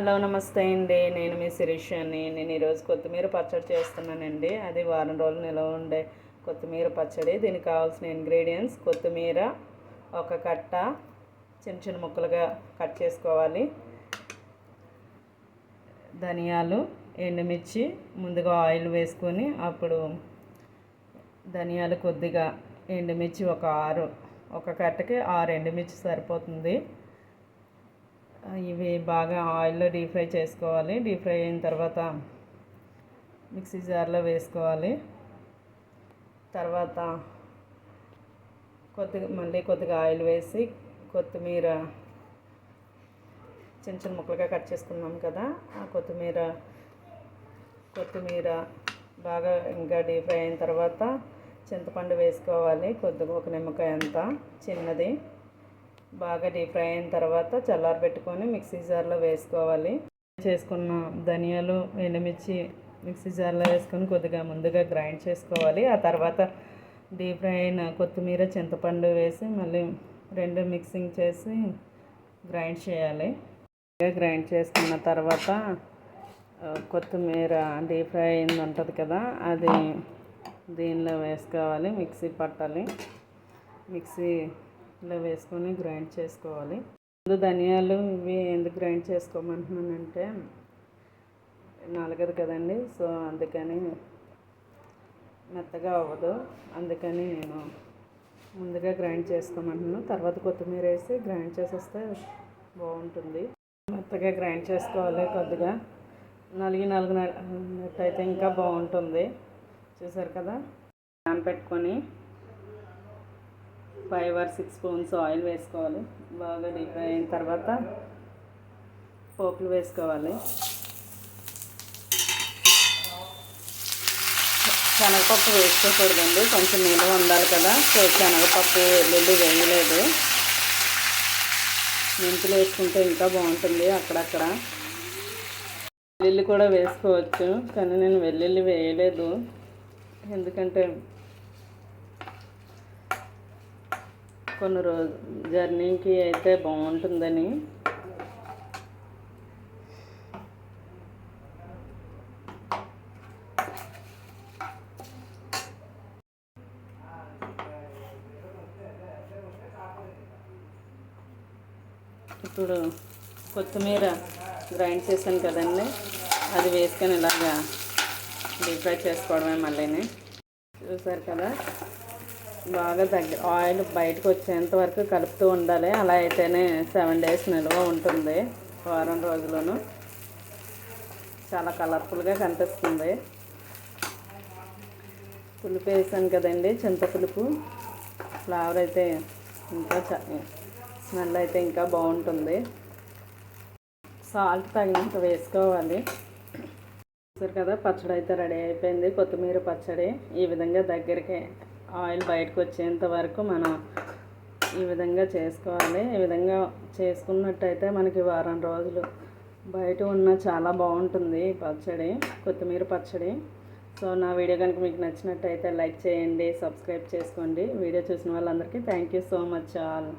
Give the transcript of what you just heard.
Hello నమస్తే అండి. నేను మీ శిరీష్ అని నేను ఈరోజు కొత్తిమీర పచ్చడి చేస్తున్నానండి. అది వారం రోజులు నిల్వ ఉండే కొత్తిమీర పచ్చడి. దీనికి కావాల్సిన ఇంగ్రీడియంట్స్ కొత్తిమీర ఒక కట్ట చిన్న చిన్న ముక్కలుగా కట్ చేసుకోవాలి. ధనియాలు ఎండుమిర్చి ముందుగా ఆయిల్ వేసుకొని అప్పుడు ధనియాలు కొద్దిగా ఎండుమిర్చి ఒక ఆరు ఒక కట్టకి ఆరు ఎండుమిర్చి సరిపోతుంది. ఇవి బాగా ఆయిల్లో డీప్ ఫ్రై చేసుకోవాలి. డీప్ ఫ్రై అయిన తర్వాత మిక్సీ జార్లో వేసుకోవాలి. తర్వాత కొద్దిగా మళ్ళీ కొద్దిగా ఆయిల్ వేసి కొత్తిమీర చిన్న చిన్న ముక్కలుగా కట్ చేసుకున్నాం కదా ఆ కొత్తిమీర కొత్తిమీర బాగా ఇంకా డీప్ ఫ్రై అయిన తర్వాత చింతపండు వేసుకోవాలి. కొద్దిగా ఒక నిమ్మకాయ అంత చిన్నది. బాగా డీప్ ఫ్రై అయిన తర్వాత చల్లారబెట్టుకొని మిక్సీ జార్లో వేసుకోవాలి. చేసుకున్న ధనియాలు ఎండుమిర్చి మిక్సీ జార్లో వేసుకొని కొద్దిగా ముందుగా గ్రైండ్ చేసుకోవాలి. ఆ తర్వాత డీప్ ఫ్రై అయిన కొత్తిమీర చింతపండు వేసి మళ్ళీ రెండు మిక్సింగ్ చేసి గ్రైండ్ చేయాలి. గ్రైండ్ చేసుకున్న తర్వాత కొత్తిమీర డీప్ ఫ్రై అయింది ఉంటుంది కదా అది దీనిలో వేసుకోవాలి మిక్సీ పట్టాలి. మిక్సీ ఇలా వేసుకొని గ్రైండ్ చేసుకోవాలి. ముందు ధనియాలు ఇవి ఎందుకు గ్రైండ్ చేసుకోమంటున్నానంటే నలగదు కదండి సో అందుకని మెత్తగా అవ్వదు. అందుకని నేను ముందుగా గ్రైండ్ చేసుకోమంటున్నాను తర్వాత కొత్తిమీర వేసి గ్రైండ్ చేసేస్తే బాగుంటుంది. మెత్తగా గ్రైండ్ చేసుకోవాలి కొద్దిగా. నలిగి నలిగినట్టయితే ఇంకా బాగుంటుంది. చూసారు కదా? పెట్టుకొని five or six spoons oil వేసుకోవాలి. బాగా డీప్ అయిన తర్వాత పోపులు వేసుకోవాలి. శనగపప్పు వేసుకోకూడదండి. కొంచెం నీళ్ళు ఉండాలి కదా. సో శనగపప్పు వెల్లుల్లి వేయలేదు. మెంతులు వేసుకుంటే ఇంకా బాగుంటుంది అక్కడక్కడ. వెల్లుల్లి కూడా వేసుకోవచ్చు కానీ నేను వెల్లుల్లి వేయలేదు. ఎందుకంటే కొన్ని రోజు జర్నీకి అయితే బాగుంటుందని. ఇప్పుడు కొత్తిమీర గ్రైండ్ చేశాను కదండి అది వేసుకొని ఇలాగా డీప్ ఫ్రై చేసుకోవడమే మళ్ళీని. చూసారు కదా? బాగా దగ్గర ఆయిల్ బయటకు వచ్చేంత వరకు కలుపుతూ ఉండాలి. అలా అయితేనే సెవెన్ డేస్ నిల్వ ఉంటుంది వారం రోజులను. చాలా కలర్ఫుల్గా కనిపిస్తుంది. పులుపు వేసాను కదండి చింత పులుపు ఫ్లేవర్ అయితే ఇంకా స్మెల్ అయితే ఇంకా బాగుంటుంది. సాల్ట్ తగినంత వేసుకోవాలి. చూసారు కదా పచ్చడి అయితే రెడీ అయిపోయింది. కొత్తిమీర పచ్చడి ఈ విధంగా దగ్గరికి ఆయిల్ బయటకు వచ్చేంత వరకు మనం ఈ విధంగా చేసుకోవాలి. ఈ విధంగా చేసుకున్నట్టయితే మనకి వారం రోజులు బయట ఉన్న చాలా బాగుంటుంది పచ్చడి కొత్తిమీర పచ్చడి. సో నా వీడియో కనుక మీకు నచ్చినట్టయితే లైక్ చేయండి సబ్స్క్రైబ్ చేసుకోండి. వీడియో చూసిన వాళ్ళందరికీ thank you so much all.